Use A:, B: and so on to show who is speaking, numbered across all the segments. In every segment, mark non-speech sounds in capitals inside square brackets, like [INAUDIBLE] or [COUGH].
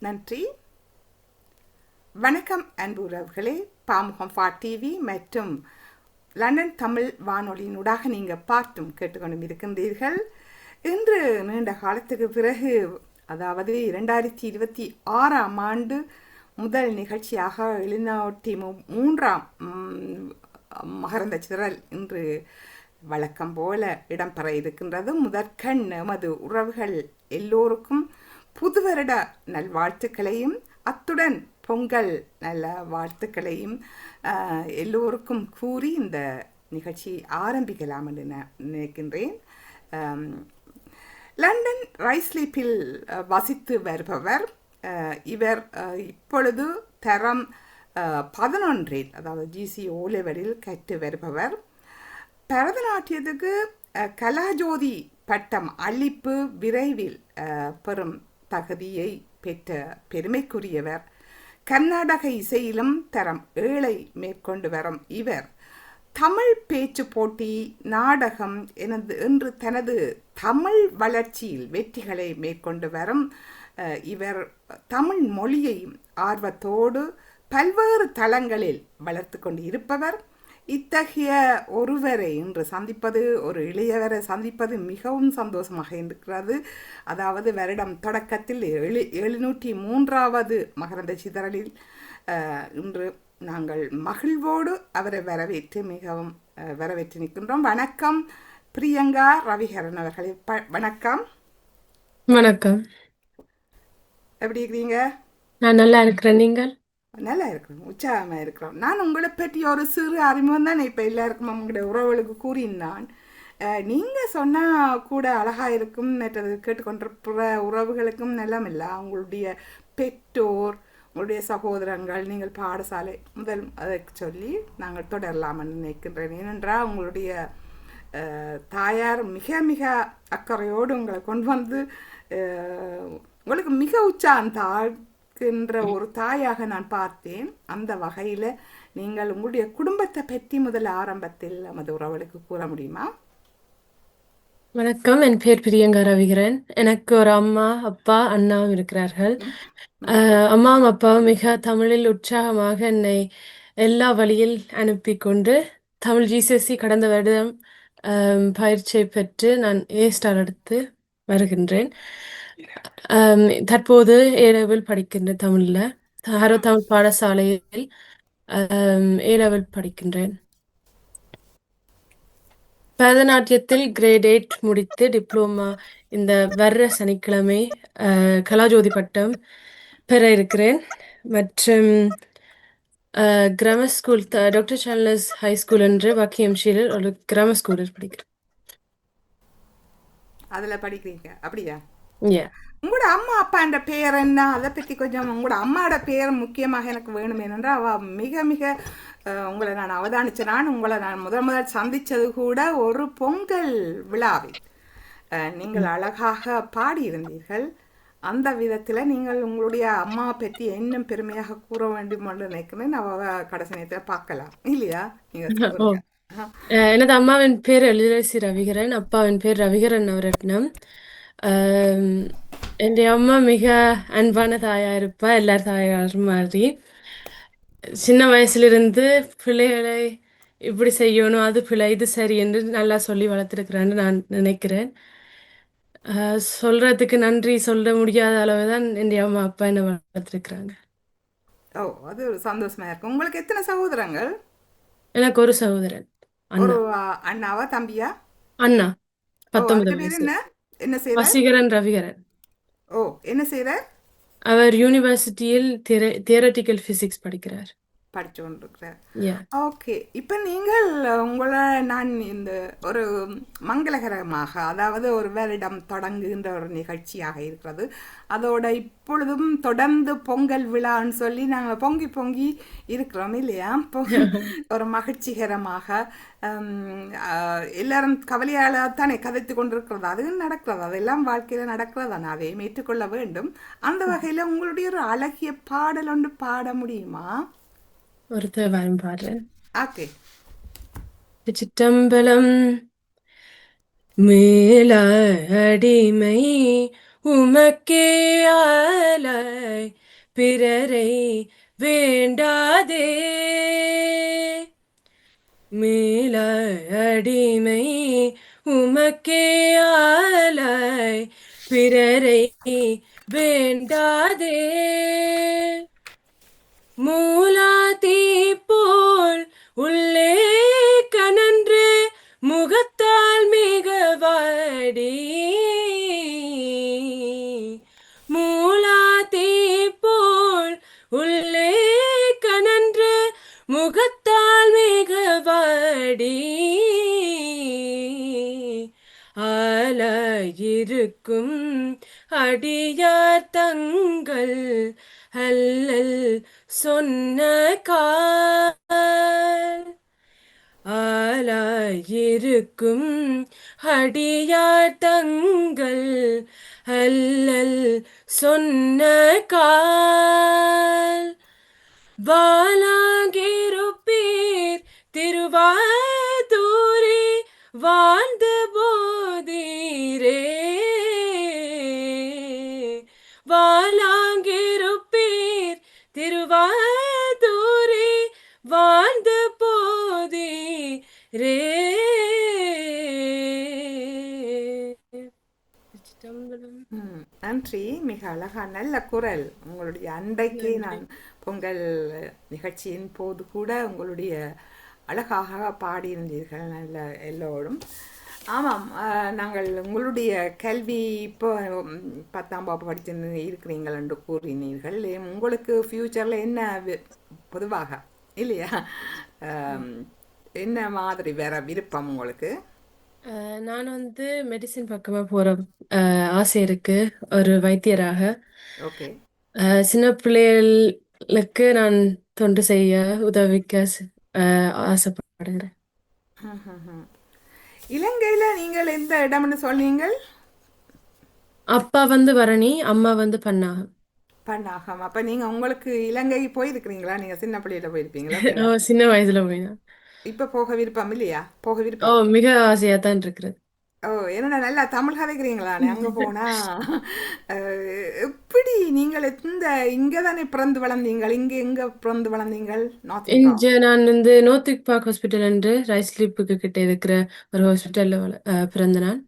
A: நன்றி. வணக்கம் அன்பு உறவுகளே. பாமுகம் ஃபா டிவி மற்றும் லண்டன் தமிழ் வானொலியினூடாக நீங்கள் பார்த்தும் கேட்டுக்கொண்டும் இருக்கின்றீர்கள். இன்று நீண்ட காலத்துக்கு பிறகு அதாவது இரண்டாயிரத்தி இருபத்தி ஆறாம் ஆண்டு முதல் நிகழ்ச்சியாக எழுநாட்டி மு- மூன்றாம் மகரந்த சிதறல் இன்று வழக்கம் போல இடம்பெற இருக்கின்றது. முதற்கண் எமது உறவுகள் எல்லோருக்கும் புது வருட நல்வாழ்த்துக்களையும் அத்துடன் பொங்கல் நல்ல வாழ்த்துக்களையும் எல்லோருக்கும் கூறி இந்த நிகழ்ச்சி ஆரம்பிக்கலாம் என்று நான் நினைக்கின்றேன். லண்டன் ரைஸ்லீப்பில் வசித்து வருபவர் இவர் இப்பொழுது தரம் பதினொன்றில் அதாவது ஜிசி ஓ லெவலில் கற்று வருபவர். பரதநாட்டியத்துக்கு கலாஜோதி பட்டம் அளிப்பு விரைவில் பெறும் தகுதியை பெற்ற பெருமைக்குரியவர். கர்நாடக இசையிலும் தரம் ஏழை மேற்கொண்டு வரும் இவர். தமிழ் பேச்சு போட்டி நாடகம் எனது என்று தனது தமிழ் வளர்ச்சியில் வெற்றிகளை மேற்கொண்டு வரும் இவர் தமிழ் மொழியையும் ஆர்வத்தோடு பல்வேறு தளங்களில் வளர்த்து கொண்டு இருப்பவர் இத்தகைய ஒருவரை இன்று சந்திப்பது ஒரு இளையவரை சந்திப்பது மிகவும் சந்தோஷமாக இருக்கிறது. அதாவது வருடம் தொடக்கத்தில் எழு எழுநூற்றி மூன்றாவது மகரந்த சிதறலில் இன்று நாங்கள் மகிழ்வோடு அவரை வரவேற்று மிகவும் வரவேற்று நிற்கின்றோம். வணக்கம் பிரியங்கா ரவிஹரன் அவர்களே. ப வணக்கம்.
B: வணக்கம்.
A: எப்படி இருக்கிறீங்க?
B: நான் நல்லா இருக்கிறேன். நீங்கள்?
A: நல்லா இருக்கிறோம் உற்சாகமாக இருக்கிறோம் நான் உங்களை பற்றி ஒரு சிறு அறிமுகம் தான் இப்போ எல்லாருக்கும் உங்களுடைய உறவுகளுக்கு கூறினான். நீங்கள் சொன்னால் கூட அழகாக இருக்கும் மற்றது கேட்டுக்கொண்டிருக்கிற உறவுகளுக்கும் நிலம் இல்லை. உங்களுடைய பெற்றோர் உங்களுடைய சகோதரங்கள் நீங்கள் பாடசாலை முதல் அதை சொல்லி நாங்கள் தொடரலாம்னு நினைக்கின்றேன். ஏனென்றால் உங்களுடைய தாயார் மிக மிக அக்கறையோடு உங்களை கொண்டு வந்து உங்களுக்கு மிக உற்சாகம் தாழ்கின்ற ஒரு தாயாக நான் பார்த்தேன். அந்த வகையில் நீங்கள் உங்களுடைய குடும்பத்தை பற்றி முதல் ஆரம்பத்தில் நமது உறவுகளுக்கு கூற முடியுமா?
B: வணக்கம். என் பேர் பிரியங்கா ரவிகரன். எனக்கு ஒரு அம்மா அப்பா அண்ணாவும் இருக்கிறார்கள். அம்மாவும் அப்பாவும் மிக தமிழில் உற்சாகமாக என்னை எல்லா வழியில் அனுப்பி கொண்டு தமிழ் ஜிசிஎஸ்சி கடந்த வருடம் பயிற்சியை பெற்று நான் ஏ ஸ்டார் எடுத்து வருகின்றேன். தற்போது ஏ லெவல் படிக்கின்றேன் தமிழில் ஹாரோ தமிழ் பாடசாலையில் ஏ லெவல் படிக்கின்றேன். பரதநாட்டியத்தில் கிரேட் எயிட் முடித்து டிப்ளோமா இந்த வர்ற சனிக்கிழமை கலாஜோதி பட்டம் பெற இருக்கிறேன். மற்றும் grammar school doctor Charles high school என்று பக்கியம்ஷியில் ஒரு கிராமர் ஸ்கூலில் படிக்கிறேன்.
A: அதில் படிக்கிறீங்க? அப்படியா?
B: Yeah.
A: உங்களோட அம்மா அப்பான்ற பேர் என்ன? அதை பற்றி கொஞ்சம் உங்களோட அம்மாவோட பேர் முக்கியமாக எனக்கு வேணும் ஏனென்றால் அவள் மிக மிக உங்களை நான் அவதானிச்ச நான் உங்களை நான் முதல் முதல் சந்தித்தது கூட ஒரு பொங்கல் விழாவில். நீங்கள் அழகாக பாடியிருந்தீர்கள். அந்த விதத்தில் நீங்கள் உங்களுடைய அம்மா பற்றி இன்னும் பெருமையாக கூற வேண்டும் என்று நினைக்கிறேன். அவ கடைசி நேரத்தில் பார்க்கலாம். இல்லையா? நீங்கள்
B: எனது அம்மாவின் பேர் எழிலரசி ரவிகரன் அப்பாவின் பேர் ரவிகரன் நவரத்னம் என்னுடைய அம்மா மிக அன்பான தாயா இருப்பா எல்லார் தாயாரும் மாதிரி சின்ன வயசுலிருந்து பிள்ளைகளை இப்படி செய்யணும் அது பிழை இது சரி என்று நல்லா சொல்லி வளர்த்துருக்குறான்னு நான் நினைக்கிறேன் சொல்றதுக்கு நன்றி சொல்ல முடியாத அளவு தான் என்னுடைய அம்மா அப்பா என்னை வளர்த்துருக்குறாங்க
A: ஓ அது ஒரு சந்தோஷமா இருக்கும் உங்களுக்கு எத்தனை சகோதரங்கள்
B: எனக்கு ஒரு சகோதரன்
A: ஒரு
B: அண்ணா
A: அண்ணாவா தம்பியா
B: அண்ணா பத்தொன்பது வயசு
A: என்ன
B: வசீகரன் ரவிகரன்
A: ஓ என்ன செய்கிறார்
B: அவர் யூனிவர்சிட்டியில் தியரட்டிக்கல் பிசிக்ஸ் படிக்கிறார்.
A: படித்து கொண்டிருக்கிறார் ஓகே இப்போ நீங்கள் உங்களை நான் இந்த ஒரு மங்களகரமாக அதாவது ஒரு வருடம் தொடங்குகின்ற ஒரு நிகழ்ச்சியாக இருக்கிறது. அதோட இப்பொழுதும் தொடர்ந்து பொங்கல் விழான்னு சொல்லி நாங்கள் பொங்கி பொங்கி இருக்கிறோம் இல்லையா? [LAUGHS] ஒரு மகிழ்ச்சிகரமாக எல்லாரும் கவலையால தானே கதைத்து கொண்டிருக்கிறது. அது நடக்கிறது. அதெல்லாம் வாழ்க்கையில் நடக்கிறது தானே. அதையும் ஏற்றுக்கொள்ள வேண்டும். அந்த வகையில் உங்களுடைய ஒரு அழகிய பாடல் ஒன்று பாட முடியுமா?
B: ஒருத்தர் வரும் பாடுறேன்
A: ஓகே
B: சிற்றம்பலம் மேல அடிமை உமக்கே ஆலாய் பிறரை வேண்டாதே மேலாய் அடிமை உமக்கே ஆலாய் பிறரை வேண்டாதே மூலாதி தங்கள் அல்லல் சொன்ன கால் ஆலாயிருக்கும் அடியார் தங்கள் அல்லல் சொன்ன கால். வாலாகிருப்பீர் திருவாதூரே வாழ்ந்த போதீரே. வாலாங்கிருப்பீர் திருவாதூரே வாழ்ந்த போதீரே
A: ம், நன்றி. மிக அழகா நல்ல குரல். உங்களுடைய அன்றைக்கு நான் பொங்கல் நிகழ்ச்சியின் போது கூட உங்களுடைய அழகாக பாடியிருந்தீர்கள். நல்ல எல்லோரும். ஆமாம் நாங்கள் உங்களுடைய கல்வி இப்போ பத்தாம் வகுப்பு படித்து இருக்கிறீங்கள் என்று கூறினீர்கள். உங்களுக்கு ஃப்யூச்சரில் என்ன பொதுவாக இல்லையா? என்ன மாதிரி வேற விருப்பம் உங்களுக்கு?
B: நான் வந்து மெடிசின் பக்கமா போற அஹ், ஆசை இருக்கு ஒரு வைத்தியராக.
A: ஓகே.
B: சின்ன பிள்ளைகளுக்கு நான் தொண்டு செய்ய உதவிக்க ஆசைப்படுகிறேன்.
A: இலங்கையில நீங்கள் எந்த இடம்னு சொன்னீங்கள்?
B: அப்பா வந்து பரணி அம்மா வந்து பன்னாகம்.
A: பன்னாகம். அப்ப நீங்க உங்களுக்கு இலங்கை போயிருக்கிறீங்களா? நீங்க சின்ன பிள்ளையில போயிருப்பீங்களா? [LAUGHS]
B: ஓ, சின்ன வயசுல போயினா
A: இப்ப போக விருப்பம் இல்லையா? போக
B: ஓ
A: விருப்பம்
B: மிக ஆசையா தான் இருக்கிறது.
A: ஓ என்னடா நல்லா தமிழ் கதைக்கிறீங்களானே அங்க [LAUGHS] போனா? அஹ், எப்படி நீங்கள் எந்த இங்க தானே பிறந்து வளர்ந்தீங்கள்? இங்க எங்க பிறந்து வளர்ந்தீங்கள்? நார்த்
B: இங்க நான் வந்து நோத்திக் பார்க் ஹாஸ்பிட்டல் என்று ரைஸ்லிப்புக்கு கிட்ட இருக்கிற ஒரு ஹாஸ்பிட்டல்ல வள- அஹ், பிறந்த நான்.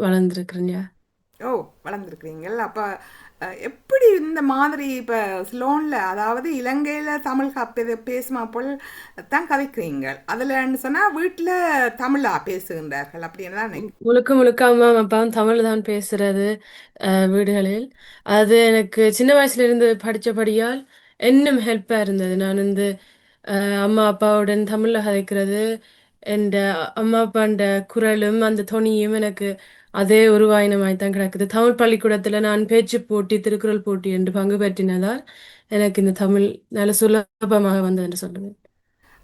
B: வளர்ந்திருக்கிறேன் யா.
A: ஓ வளர்ந்துருக்கிறீங்கள் அப்ப எப்படி இந்த மாதிரி இப்ப ஸ்லோன்ல அதாவது இலங்கையில தமிழ் காப்பது பேசுமா போல் தான் கதைக்கிறீங்க அதுலன்னு சொன்னா வீட்டுல தமிழா பேசுகின்றார்கள் அப்படின்னு தான்.
B: முழுக்க முழுக்க அம்மா அப்பாவும் தமிழ் தான் பேசுறது அஹ், வீடுகளில். அது எனக்கு சின்ன வயசுல இருந்து படிச்சபடியால் இன்னும் ஹெல்ப்பா இருந்தது. நான் வந்து அம்மா அப்பாவுடன் தமிழ்ல கதைக்கிறது என் அம்மா அப்பாண்ட குரலும் அந்த தொனியும் எனக்கு அதே உருவாயினமாய் தான் கிடக்குது. தமிழ் பள்ளிக்கூடத்துல நான் பேச்சு போட்டி திருக்குறள் போட்டி என்று பங்கு பெற்றினதால் எனக்கு இந்த தமிழ் நல்ல சுலபமாக வந்தது என்று சொல்லுவேன்.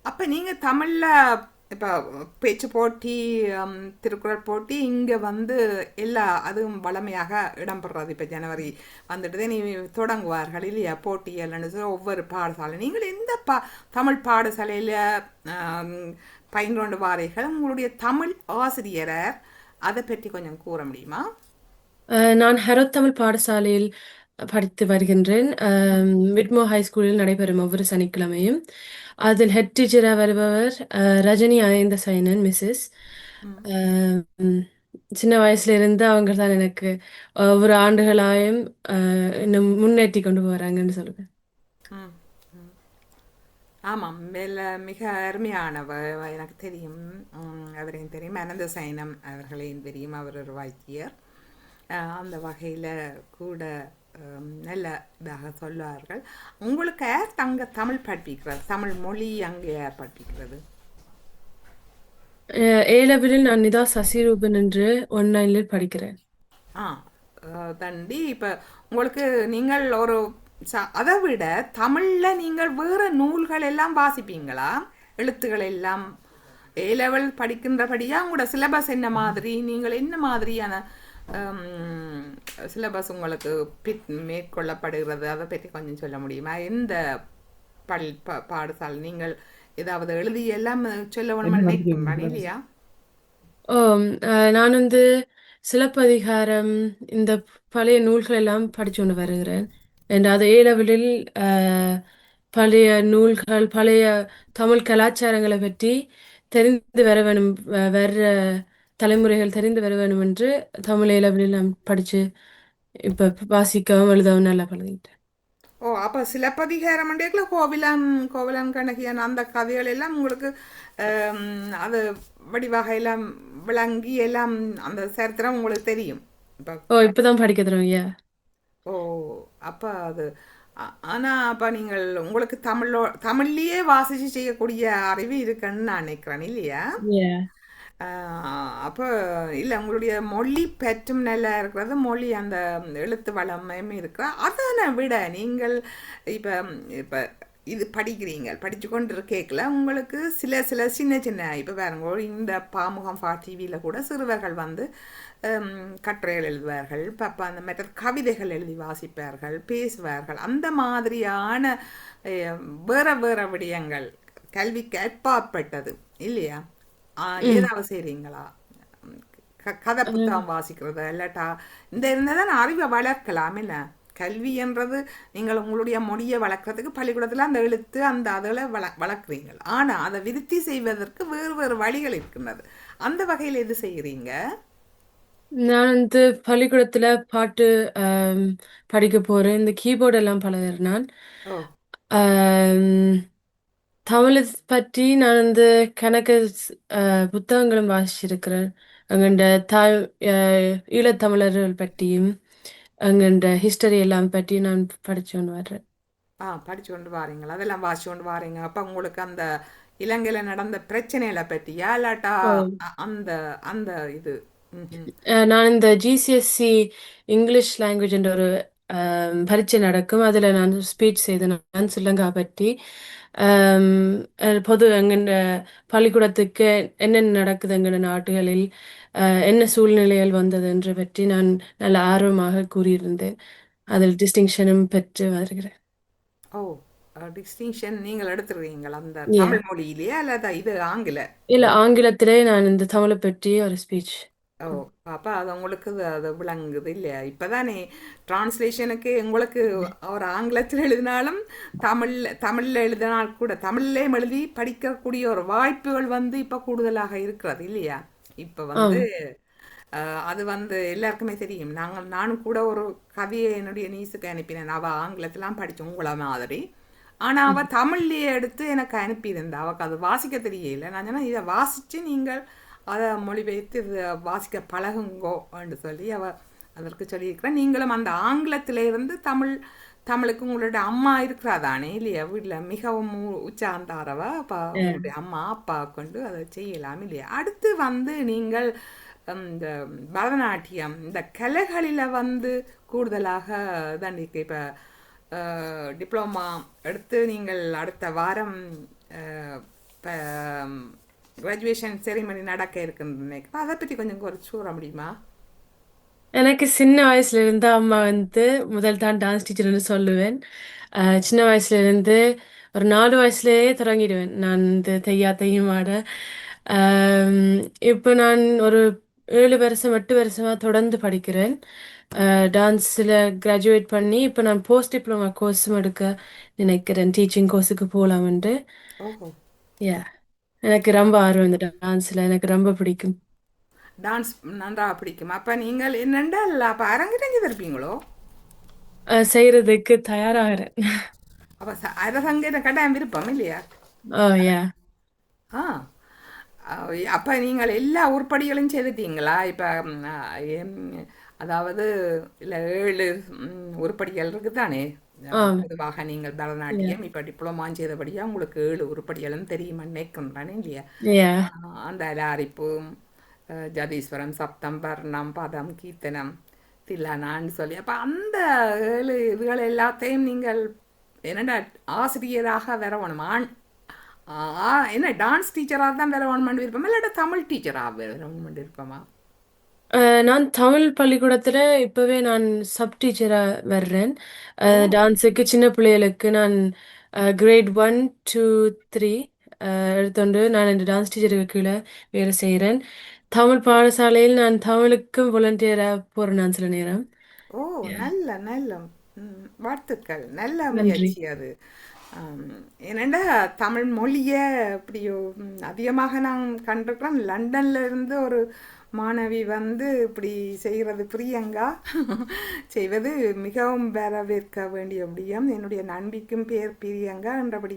A: அப்ப நீங்க தமிழ்ல இப்போ பேச்சு போட்டி திருக்குறள் போட்டி இங்கே வந்து எல்லா அதுவும் வளமையாக இடம்பெறது. இப்போ ஜனவரி வந்துட்டு நீ தொடங்குவார்கள் இல்லையா? போட்டி சொல்லி ஒவ்வொரு பாடசாலை. நீங்கள் எந்த பா தமிழ் பாடசாலையில் பயின்று வாரீர்கள்? உங்களுடைய தமிழ் ஆசிரியரை அதை பற்றி கொஞ்சம் கூற முடியுமா?
B: நான் ஹெரோத் தமிழ் பாடசாலையில் படித்து வருகின்றேன். விட்மோ ஹை ஸ்கூலில் நடைபெறும் ஒவ்வொரு சனிக்கிழமையும். அதில் ஹெட் டீச்சராக வருபவர் ரஜினி ஆயந்த சைனன் மிஸ்ஸஸ் சின்ன வயசுல இருந்து அவங்க தான் எனக்கு ஒவ்வொரு ஆண்டுகளாயும் இன்னும் முன்னேற்றி கொண்டு போறாங்கன்னு சொல்லுவேன்.
A: ஆமாம் மேல மிக அருமையானவர் எனக்கு தெரியும். அவரையும் தெரியும். அனந்த சைனம் அவர்களையும் தெரியும். அவர் ஒரு வைத்தியர். அந்த வகையில் கூட நல்ல இதாக சொல்லுவார்கள் உங்களுக்கு யார் தங்க தமிழ் படிப்பிக்கிறது தமிழ் மொழி அங்கே யார் படிப்பிக்கிறது
B: ஏ லெவலில் நான் நிதா சசிரூபன் என்று ஒன்லைனில் படிக்கிறேன்
A: ஆ தண்டி இப்போ உங்களுக்கு நீங்கள் ஒரு அதை விட தமிழில் நீங்கள் வேறு நூல்கள் எல்லாம் வாசிப்பீங்களா எழுத்துக்கள் எல்லாம் ஏ லெவல் படிக்கின்றபடியா உங்களோட சிலபஸ் என்ன மாதிரி நீங்கள் என்ன மாதிரியான சிலபஸ் உங்களுக்கு பிட் மேற்கொள்ளப்படுகிறது. அதை பற்றி கொஞ்சம் சொல்ல முடியுமா? எந்த பள் ப பாடசாலை? நீங்கள் ஏதாவது எழுதி எல்லாம் சொல்ல வேணுமா இல்லையா?
B: ஓ நான் வந்து சிலப்பதிகாரம் இந்த பழைய நூல்கள் எல்லாம் படிச்சு கொண்டு வருகிறேன். என்ற அது ஏ லெவலில் பழைய நூல்கள் பழைய தமிழ் கலாச்சாரங்களை பற்றி தெரிந்து வர வேணும் வர்ற தலைமுறைகள் தெரிந்து வர வேணும் என்று தமிழ் ஏ லெவலில் நான் படிச்சு இப்ப வாசிக்கவும் எழுதவும் நல்லா பழகிட்டேன்.
A: ஓ அப்போ சிலப்பதிகாரம் மண்டேக்கில் கோவிலன் கோவிலன் கண்ணகியன் அந்த கதைகள் எல்லாம் உங்களுக்கு அது வடிவாக எல்லாம் விளங்கி எல்லாம் அந்த சரித்திரம் உங்களுக்கு தெரியும். இப்போ
B: ஓ இப்பதான் படிக்க தருவீங்க
A: ஓ அப்போ அது ஆ- ஆனா அப்போ நீங்கள் உங்களுக்கு தமிழோ தமிழ்லேயே வாசிச்சு செய்யக்கூடிய அறிவு இருக்குன்னு நான் நினைக்கிறேன் இல்லையா. அப்போ இல்லை உங்களுடைய மொழி பெற்றும் நல்லா இருக்கிறது மொழி அந்த எழுத்து வளமையும் இருக்கிற அதனை விட நீங்கள் இப்போ இப்போ இது படிக்கிறீங்க படித்து கொண்டு கேட்கல உங்களுக்கு சில சில சின்ன சின்ன இப்போ பாருங்க இந்த பாமுகம் ஃபா டிவியில் கூட சிறுவர்கள் வந்து கட்டுரைகள் எழுதுவார்கள் இப்போ அந்த மற்ற கவிதைகள் எழுதி வாசிப்பார்கள் பேசுவார்கள் அந்த மாதிரியான வேற வேற விடயங்கள் கல்வி அப்பாற்பட்டது இல்லையா? ஏதாவது செய்றீங்களா? கதை புத்தகம் வாசிக்கிறது இல்லாட்டா இந்த இருந்தால் தான் அறிவை வளர்க்கலாம். என்ன? கல்வி என்றது நீங்கள் உங்களுடைய மொழியை வளர்க்கறதுக்கு பள்ளிக்கூடத்தில் அந்த எழுத்து அந்த அதில் வள வளர்க்குறீங்க ஆனால் அதை விருத்தி செய்வதற்கு வேறு வேறு வழிகள் இருக்கின்றது. அந்த வகையில் எது செய்கிறீங்க
B: நான் வந்து பள்ளிக்கூடத்துல பாட்டு படிக்க போறேன். இந்த கீபோர்ட் எல்லாம் பழகுறேன் நான். தமிழை பற்றி நான் வந்து கணக்கு அஹ், புத்தகங்களும் வாசிச்சிருக்கிறேன். அங்கண்ட தாய் அஹ், ஈழத்தமிழர்கள் பற்றியும் அங்கண்ட ஹிஸ்டரி எல்லாம் பற்றி நான் படிச்சு கொண்டு வர்றேன்.
A: ஆ படிச்சு கொண்டு வாரீங்களா? அதெல்லாம் வாசிச்சு கொண்டு வாரீங்க. அப்போ உங்களுக்கு அந்த இலங்கையில் நடந்த பிரச்சனைகளை பற்றியா இல்லாட்டா அ- அந்த அந்த இது? ம்ஹும்.
B: அஹ், நான் இந்த ஜிசிஎஸ்சி இங்கிலீஷ் லாங்குவேஜ் என்ற ஒரு அஹ், பரீட்சை நடக்கும். அதில் நான் ஸ்பீச் செய்தேன். நான் ஸ்ரீலங்கா பற்றி. பொது எங்கண்ட பள்ளிக்கூடத்துக்கு என்னென்ன நடக்குது எங்கண்ட நாடுகளில் என்ன சூழ்நிலைகள் வந்தது என்று பற்றி நான் நல்ல ஆர்வமாக கூறியிருந்தேன். அதில் டிஸ்டிங்ஷனும் பெற்று வருகிறேன்.
A: ஓ டிஸ்டிங்ஷன் நீங்கள் எடுத்துருவீங்களா? அந்த. தமிழ் மொழியிலேயே? அல்லது இது ஆங்கில?
B: இல்லை ஆங்கிலத்திலே நான் இந்த தமிழை பற்றி ஒரு ஸ்பீச்
A: ஓ அப்போ அது உங்களுக்கு அது விளங்குது இல்லையா இப்போதானே டிரான்ஸ்லேஷனுக்கு உங்களுக்கு ஒரு ஆங்கிலத்தில் எழுதினாலும் தமிழ்ல தமிழில் எழுதினால் கூட தமிழ்லே எழுதி படிக்கக்கூடிய ஒரு வாய்ப்புகள் வந்து இப்போ கூடுதலாக இருக்கிறது இல்லையா இப்போ வந்து அது வந்து எல்லாருக்குமே தெரியும் நாங்கள் நானும் கூட ஒரு கவியை என்னுடைய நீஸுக்கு அனுப்பினேன் அவள் ஆங்கிலத்திலாம் படித்தோம் உங்களை மாதிரி ஆனால் அவள் தமிழ்லேயே எடுத்து எனக்கு அனுப்பியிருந்தா அவக்கு அது வாசிக்க தெரியல நான் சொன்னால் இதை வாசித்து நீங்கள் அதை மொழிபெயர்த்து இதை வாசிக்க பழகுங்கோ என்று சொல்லி அவள் அதற்கு சொல்லியிருக்கிறேன் நீங்களும் அந்த ஆங்கிலத்தில இருந்து தமிழ் தமிழுக்கு உங்களுடைய அம்மா இருக்கிறா தானே இல்லையா? வீட்டில் மிகவும் உச்சாந்தாரவ அப்போ உங்களுடைய அம்மா அப்பா கொண்டு அதை செய்யலாம் இல்லையா? அடுத்து வந்து நீங்கள் இந்த பரதநாட்டியம் இந்த கலைகளில் வந்து கூடுதலாக தண்டிக்கு இப்போ டிப்ளமா எடுத்து நீங்கள் அடுத்த வாரம் கிராஜுவேஷன் செரிமனி நடக்க இருக்குன்னு நினைக்கிறேன். அதை பற்றி கொஞ்சம் குறைச்சு கூற முடியுமா?
B: எனக்கு சின்ன வயசுல இருந்து அம்மா வந்து முதல் தான் டான்ஸ் டீச்சர்னு சொல்லுவேன். சின்ன வயசுல இருந்து ஒரு நாலு வயசுலயே தொடங்கிடுவேன். நான் இந்த தையா தையும் ஆட இப்போ நான் ஒரு ஏழு வருஷம் எட்டு வருஷமா தொடர்ந்து படிக்கிறேன். டான்ஸில் கிராஜுவேட் பண்ணி இப்போ நான் போஸ்ட் டிப்ளமா கோர்ஸும் எடுக்க நினைக்கிறேன். டீச்சிங் கோர்ஸுக்கு போகலாம்ன்ட்டு யா எனக்கு ரொம்ப ஆர்வம் இந்த டான்ஸில் எனக்கு ரொம்ப பிடிக்கும்.
A: டான்ஸ் நன்றாக பிடிக்கும். அப்போ நீங்கள் என்னென்றால் அப்போ அரங்கேறி இருப்பீங்களோ
B: அஹ் செய்யறதுக்கு தயாராகிறேன்.
A: அப்போ அரங்கேற கட்டாயம் விருப்பம் இல்லையா?
B: ஓ யா.
A: ஆ. அப்போ நீங்கள் எல்லா உருப்படிகளும் செய்துட்டீங்களா? இப்போ அதாவது இல்லை ஏழு ம், உருப்படிகள் இருக்குது தானே பொதுவாக நீங்கள் பரதநாட்டியம் இப்போ டிப்ளமா செய்தபடியாக உங்களுக்கு ஏழு உருப்படிகளும் தெரியுமா நினைக்கின்றானே இல்லையா? அந்த அலாரிப்பு ஜதீஸ்வரம் சப்தம் வர்ணம் பதம் கீர்த்தனம் தில்லானான்னு சொல்லி. அப்போ அந்த ஏழு இதுகள் எல்லாத்தையும் நீங்கள் என்னடா ஆசிரியராக வரவணும். ஆண் என்ன டான்ஸ் டீச்சராக தான் வரவணுமெண்டு விருப்பமா இல்லாட்டா தமிழ் டீச்சராக வரவணுமெண்டு விருப்பமா?
B: அஹ் நான் தமிழ் பள்ளிக்கூடத்துல இப்பவே நான் சப் டீச்சரா வர்றேன். அஹ் டான்ஸுக்கு சின்ன பிள்ளைகளுக்கு நான் கிரேட் ஒன் டூ த்ரீ எடுத்துண்டு நான் இந்த டான்ஸ் டீச்சருக்கு கீழே வேலை செய்கிறேன் தமிழ் பாடசாலையில் நான் தமிழுக்கும் வாலண்டியராக போகிறேன் நான் சில நேரம்.
A: ஓ நல்ல நல்ல ம், வாழ்த்துக்கள். நல்ல முயற்சி அது. ஆம், ஏனெண்டா தமிழ் மொழியை இப்படியோ ம், அதிகமாக நான் கண்டிருக்கிறோம் லண்டன்ல இருந்து ஒரு மாணவி வந்து இப்படி செய்கிறது பிரியங்கா? செய்வது மிகவும் வரவேற்க வேண்டிய விடியம். என்னுடைய நண்பிக்கும் பேர் பிரியங்கா என்றபடி